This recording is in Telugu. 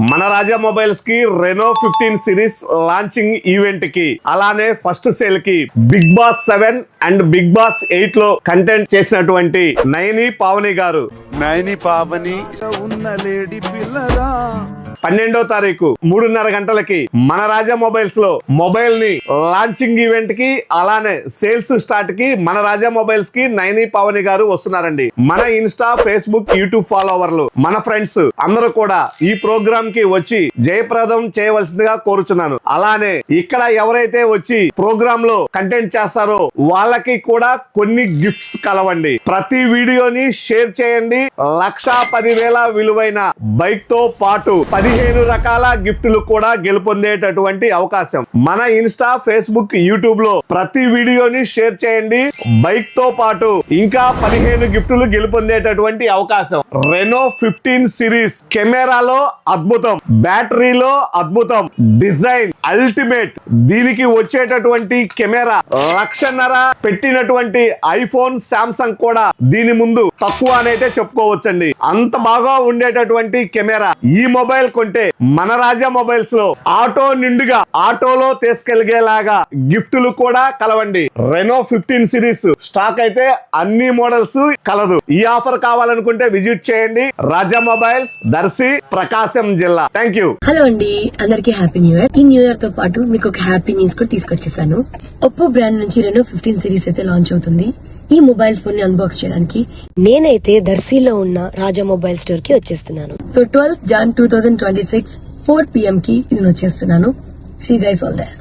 మన రాజా మొబైల్స్కి రెనో ఫిఫ్టీన్ సిరీస్ లాంచింగ్ ఈవెంట్కి అలానే ఫస్ట్ సేల్కి Bigg Boss seven and Bigg Boss ఎయిట్లో కంటెంట్ చేసినటువంటి నయని పావని గారు. నయని పావని ఉన్న లేడి పిల్లరా పన్నెండో తారీఖు మూడున్నర గంటలకి మన రాజా మొబైల్స్లో మొబైల్ని లాంచింగ్ ఈవెంట్కి అలానే సేల్స్ స్టార్ట్కి మన రాజా మొబైల్స్కి నైని పావని గారు వస్తున్నారండి. మన ఇన్స్టా ఫేస్బుక్ యూట్యూబ్ ఫాలోవర్లు మన ఫ్రెండ్స్ అందరూ కూడా ఈ ప్రోగ్రామ్కి వచ్చి జయప్రదం చేయవలసిందిగా కోరుచున్నాను. అలానే ఇక్కడ ఎవరైతే వచ్చి ప్రోగ్రామ్లో కంటెంట్ చేస్తారో వాళ్ళకి కూడా కొన్ని గిఫ్ట్స్ కలవండి. ప్రతి వీడియోని షేర్ చేయండి. లక్షా పదివేల విలువైన బైక్తో పాటు పది పదిహేను రకాల గిఫ్టులు కూడా గెలుపొందేటటువంటి అవకాశం. మన ఇన్స్టా ఫేస్బుక్ యూట్యూబ్లో ప్రతి వీడియోని షేర్ చేయండి. బైక్తో పాటు ఇంకా పదిహేను గిఫ్టులు గెలుపొందేటటువంటి అవకాశం. రెనో ఫిఫ్టీన్ సిరీస్ కెమెరాలో అద్భుతం. బ్యాటరీలో అద్భుతం. డిజైన్ అల్టిమేట్ దీనికి వచ్చేటటువంటి కెమెరా లక్షన్నర పెట్టినటువంటి ఐఫోన్ శాంసంగ్ కూడా దీని ముందు తక్కువ అనైతే చెప్పుకోవచ్చండి. అంత బాగా ఉండేటటువంటి కెమెరా ఈ మొబైల్ తీసుకుంటే మన రాజా మొబైల్స్లో ఆటో నిండుగా ఆటోలో తీసుకెళ్గేలాగా గిఫ్టులు కూడా కలవండి. రెనో ఫిఫ్టీన్ సిరీస్ స్టాక్ అయితే అన్ని మోడల్స్ కలదు. ఈ ఆఫర్ కావాలనుకుంటే విజిట్ చేయండి. రాజా మొబైల్స్ దర్శి ప్రకాశం జిల్లా. థ్యాంక్ యూ హలో అండి. అందరికి హ్యాపీ న్యూ ఇయర్ ఈ న్యూ ఇయర్తో పాటు మీకు ఒక హ్యాపీ న్యూస్ కూడా తీసుకొచ్చేసాను. ఒప్పో బ్రాండ్ నుంచి రెనో ఫిఫ్టీన్ సిరీస్ అయితే లాంచ్ అవుతుంది. ఈ మొబైల్ ఫోన్ని అన్బాక్స్ చేయడానికి నేనైతే దర్శీలో ఉన్న రాజా మొబైల్ స్టోర్కి వచ్చేస్తున్నాను. So twelfth Jan two thousand twenty six four PM కి నేను వచ్చేస్తున్నాను సీ గైస్ ఆల్ దాట్